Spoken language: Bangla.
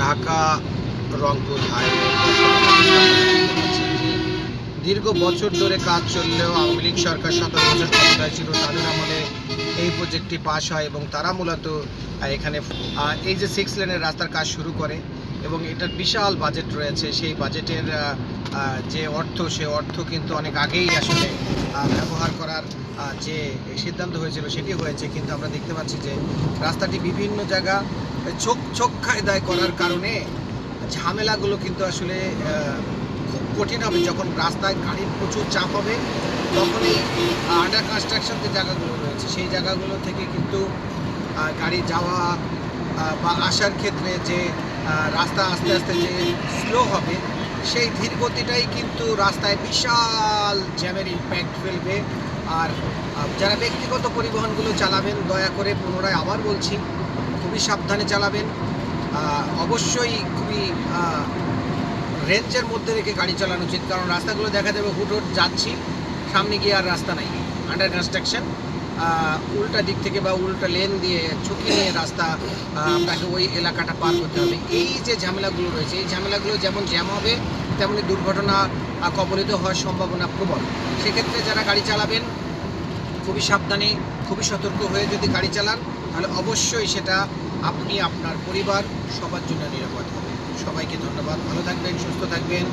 ঢাকা, রংপুর দীর্ঘ বছর ধরে কাজ চললেও আওয়ামী লীগ সরকার সতেরো বছর ক্ষমতায় ছিল, তাদের আমলে এই প্রজেক্টটি পাশ হয় এবং তারা মূলত এখানে এই যে সিক্স লেনের রাস্তার কাজ শুরু করে এবং এটার বিশাল বাজেট রয়েছে, সেই বাজেটের যে অর্থ, সে অর্থ কিন্তু অনেক আগেই আসলে ব্যবহার করার যে সিদ্ধান্ত হয়েছিল সেটি হয়েছে। কিন্তু আমরা দেখতে পাচ্ছি যে রাস্তাটি বিভিন্ন জায়গা চোখ চোখ কায়দায় করার কারণে ঝামেলাগুলো কিন্তু আসলে খুব কঠিন হবে। যখন রাস্তায় গাড়ির প্রচুর চাপ হবে তখনই আন্ডার কনস্ট্রাকশন যে জায়গাগুলো রয়েছে সেই জায়গাগুলো থেকে কিন্তু গাড়ি যাওয়া বা আসার ক্ষেত্রে যে রাস্তা আস্তে আস্তে যে স্লো হবে সেই ধীর গতিটাই কিন্তু রাস্তায় বিশাল জ্যামের ইম্প্যাক্ট ফেলবে। আর যারা ব্যক্তিগত পরিবহনগুলো চালাবেন দয়া করে পুনরায় আবার বলছি খুবই সাবধানে চালাবেন। অবশ্যই খুবই রেঞ্জের মধ্যে রেখে গাড়ি চালানো উচিত, কারণ রাস্তাগুলো দেখা যাবে হুটহুট যাচ্ছি, সামনে গিয়ে আর রাস্তা নাই। আন্ডার কনস্ট্রাকশন উল্টা দিক থেকে বা উল্টা লেন দিয়ে ঝুঁকি নিয়ে রাস্তা আপনাকে ওই এলাকাটা পার করতে হবে। এই যে ঝামেলাগুলো রয়েছে, এই ঝামেলাগুলো যেমন জ্যাম হবে, তেমনি দুর্ঘটনা কবলিত হওয়ার সম্ভাবনা প্রবল। সেক্ষেত্রে যারা গাড়ি চালাবেন, খুবই সাবধানে, খুবই সতর্ক হয়ে যদি গাড়ি চালান তাহলে অবশ্যই সেটা আপনি আপনার পরিবার, সবার জন্য নিরাপদ হবে। সবাইকে ধন্যবাদ। ভালো থাকবেন, সুস্থ থাকবেন।